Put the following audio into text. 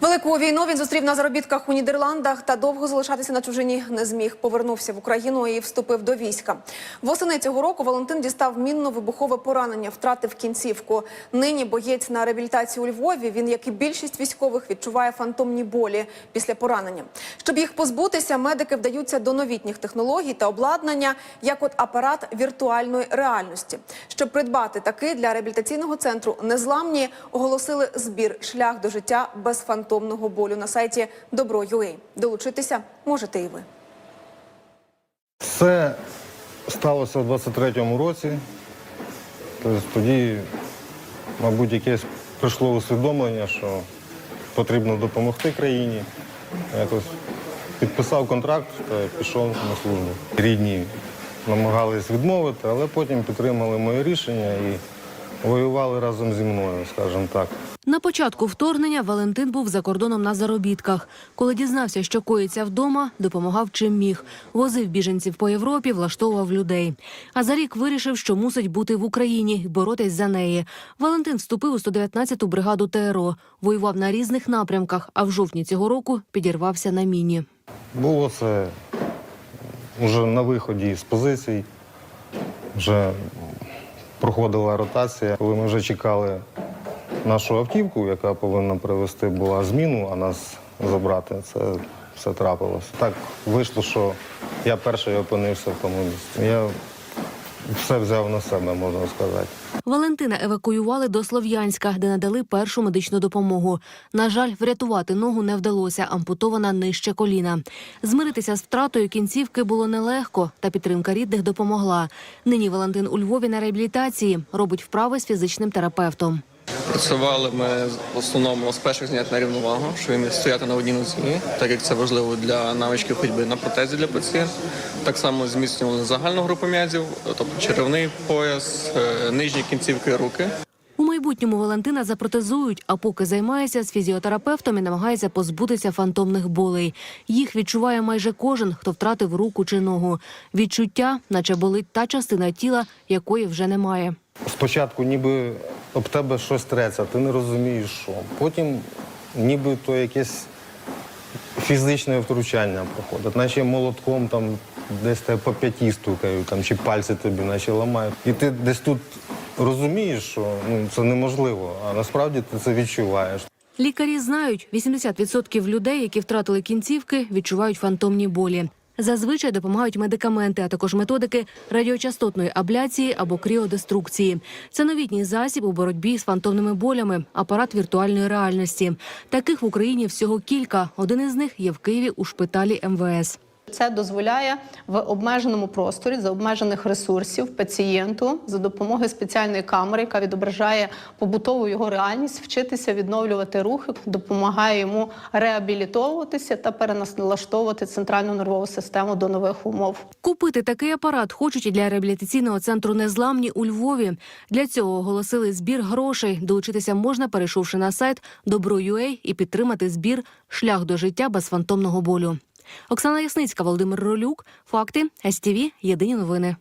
Велику війну він зустрів на заробітках у Нідерландах та довго залишатися на чужині не зміг. Повернувся в Україну і вступив до війська. Восени цього року Валентин дістав мінно-вибухове поранення, втратив кінцівку. Нині боєць на реабілітації у Львові. Він, як і більшість військових, відчуває фантомні болі після поранення. Щоб їх позбутися, медики вдаються до новітніх технологій та обладнання, як от апарат віртуальної реальності. Щоб придбати такий для реабілітаційного центру незламні, оголосили збір шлях до життя без фантомного болю на сайті Добро.ua. Долучитися можете і ви. Все сталося в 23-му році. Тоді, мабуть, якесь прийшло усвідомлення, що потрібно допомогти країні. Якось підписав контракт та пішов на службу. Рідні намагались відмовити, але потім підтримали моє рішення і воювали разом зі мною, скажімо так. На початку вторгнення Валентин був за кордоном на заробітках. Коли дізнався, що коїться вдома, допомагав чим міг. Возив біженців по Європі, влаштовував людей. А за рік вирішив, що мусить бути в Україні і боротись за неї. Валентин вступив у 119-ту бригаду ТРО, воював на різних напрямках, а в жовтні цього року підірвався на міні. Було це вже на виході з позицій, вже проходила ротація, коли ми вже чекали нашу автівку, яка повинна привезти була зміну, а нас забрати. Це все трапилось. Так вийшло, що я перший опинився в тому місці. Я все взяв на себе, можна сказати. Валентина евакуювали до Слов'янська, де надали першу медичну допомогу. На жаль, врятувати ногу не вдалося, ампутована нижче коліна. Змиритися з втратою кінцівки було нелегко, та підтримка рідних допомогла. Нині Валентин у Львові на реабілітації робить вправи з фізичним терапевтом. Працювали ми в основному з перших занять на рівновагу, що він стояти на одній нозі, так як це важливо для навички ходьби на протезі для пацієнта. Так само зміцнювали загальну групу м'язів, тобто черевний пояс, е, нижні кінцівки руки. У майбутньому Валентина запротезують, а поки займається з фізіотерапевтом і намагається позбутися фантомних болей. Їх відчуває майже кожен, хто втратив руку чи ногу. Відчуття, наче болить та частина тіла, якої вже немає. Спочатку ніби об тебе щось треться, ти не розумієш, що. Потім ніби то якесь фізичне втручання проходить, наче молотком там десь тебе по п'яті стукають, там, чи пальці тобі наче ламають. І ти десь тут розумієш, що ну, це неможливо, а насправді ти це відчуваєш. Лікарі знають, 80% людей, які втратили кінцівки, відчувають фантомні болі. Зазвичай допомагають медикаменти, а також методики радіочастотної абляції або кріодеструкції. Це новітній засіб у боротьбі з фантомними болями, апарат віртуальної реальності. Таких в Україні всього кілька. Один із них є в Києві у шпиталі МВС. Це дозволяє в обмеженому просторі за обмежених ресурсів пацієнту за допомогою спеціальної камери, яка відображає побутову його реальність, вчитися відновлювати рухи, допомагає йому реабілітовуватися та переналаштовувати центральну нервову систему до нових умов. Купити такий апарат хочуть і для реабілітаційного центру Незламні у Львові. Для цього оголосили збір грошей. Долучитися можна, перейшовши на сайт Добро.ua і підтримати збір Шлях до життя без фантомного болю. Оксана Ясницька, Володимир Ролюк. Факти СТВ. Єдині новини.